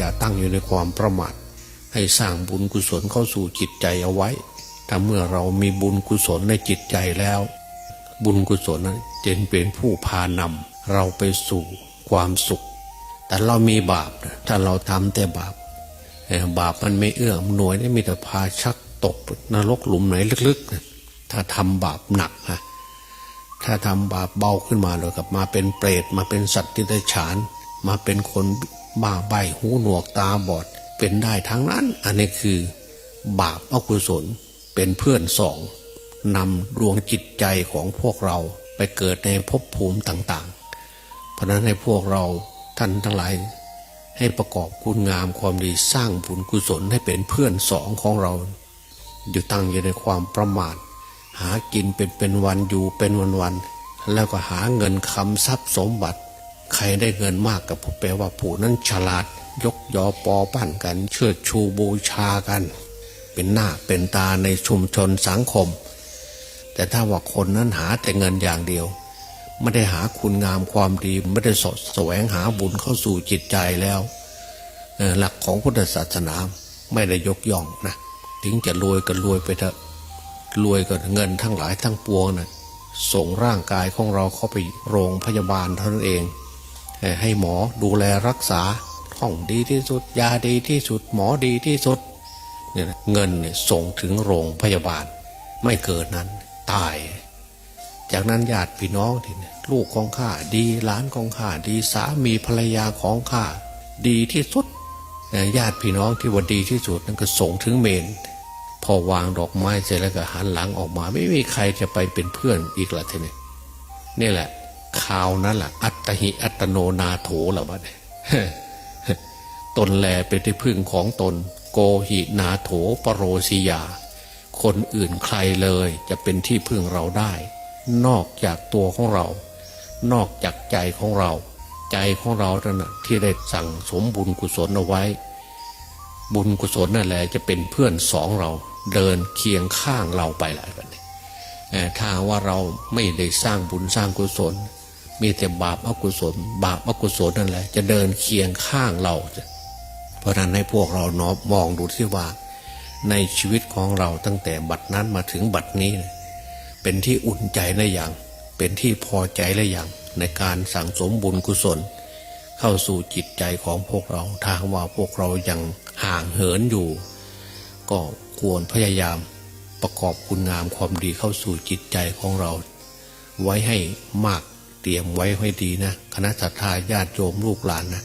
อย่าตั้งอยู่ในความประมาทให้สร้างบุญกุศลเข้าสู่จิตใจเอาไว้ ถ้าเมื่อเรามีบุญกุศลในจิตใจแล้ว บุญกุศลนั้นจะเป็นผู้พานำเราไปสู่ความสุข แต่เรามีบาปนะถ้าเราทำแต่บาป บาปมันไม่เอื้อมหน่วยนี่มีแต่พาชักตกนรกหลุมไหนลึกๆนะถ้าทำบาปหนักนะถ้าทำบาปเบาขึ้นมาเลยกับมาเป็นเปรตมาเป็นสัตว์ที่ได้ฉาน มาเป็นคน บ้าใบหูหนวกตาบอดเป็นได้ทั้งนั้น อันนี้คือบาปอกุศลเป็นเพื่อนสองนำดวงจิตใจของพวกเราไปเกิดในภพภูมิต่าง ๆ เพราะนั้นให้พวกเราท่านทั้งหลายให้ประกอบคุณงามความดีสร้างบุญกุศลให้เป็นเพื่อนสองของเรา อยู่ตั้งอยู่ในความประมาท หากินเป็นเป็นวันอยู่เป็นวันวันๆแล้วก็หาเงินคำทรัพย์สมบัติ รได้เงินมากกับผู้แปลว่าผู้นั้นฉลาด ยกยอปอปั้นกัน เชิดชูบูชากัน เป็นหน้าเป็นตาในชุมชนสังคม แต่ถ้าว่าคนนั้นหาแต่เงินอย่างเดียวไม่ได้หาคุณงามความดีไม่ได้สดแสวงหาบุญเข้าสู่จิตใจแล้วหลักของพุทธศาสนาไม่ได้ยกย่องนะถึงจะรวยก็รวยไปเถอะรวยก็เงินทั้งหลายทั้งปวงนะส่งร่างกายของเราเข้าไปโรงพยาบาลเท่านั้นเอง ให้หมอดูแลรักษาห้องดีที่สุด ยาดีที่สุด หมอดีที่สุดเนี่ยเงินเนี่ยส่งถึงโรงพยาบาล ไม่เกิดนั้นตาย จากนั้นญาติพี่น้องที่เนี่ลูกของข้าดีหลานของข้าดีสามีภรรยาของข้าดีที่สุดญาติพี่น้องที่ว่าดีที่สุดนั่นก็ส่งถึงเมน พอวางดอกไม้เสร็จแล้วก็หันหลังออกมา ไม่มีใครจะไปเป็นเพื่อนอีกละทีนี้นี่แหละ ข่าวนั้นแหละอัตหิอัตโนนาโถหรอวะเนี่ยตนแลเป็นที่พึ่งของตน โกหินาโถปโรสิยา คนอื่นใครเลยจะเป็นที่พึ่งเราได้ นอกจากตัวของเรา นอกจากใจของเรา ใจของเราเท่านั้นที่ได้สั่งสมบุญกุศลเอาไว้ บุญกุศลนั่นแหละจะเป็นเพื่อนสองเราเดินเคียงข้างเราไปแหละกันนี้เอ่อถ้าว่าเราไม่ได้สร้างบุญสร้างกุศล มีแต่บาปอกุศล บาปอกุศลนั่นแหละ จะเดินเคียงข้างเรา เพราะฉะนั้นให้พวกเราเนาะมองดูที่ว่า ในชีวิตของเราตั้งแต่บัดนั้นมาถึงบัดนี้ เป็นที่อุ่นใจและอย่างเป็นที่พอใจและอย่างในการสั่งสมบุญกุศล เข้าสู่จิตใจของพวกเราถ้าหากว่าพวกเรายังห่างเหินอยู่ ก็ควรพยายามประกอบคุณงามความดีเข้าสู่จิตใจของเรา ไว้ให้มาก เตรียมไว้ให้ดีนะคณะสัตยาญาติโยมลูกหลานนะ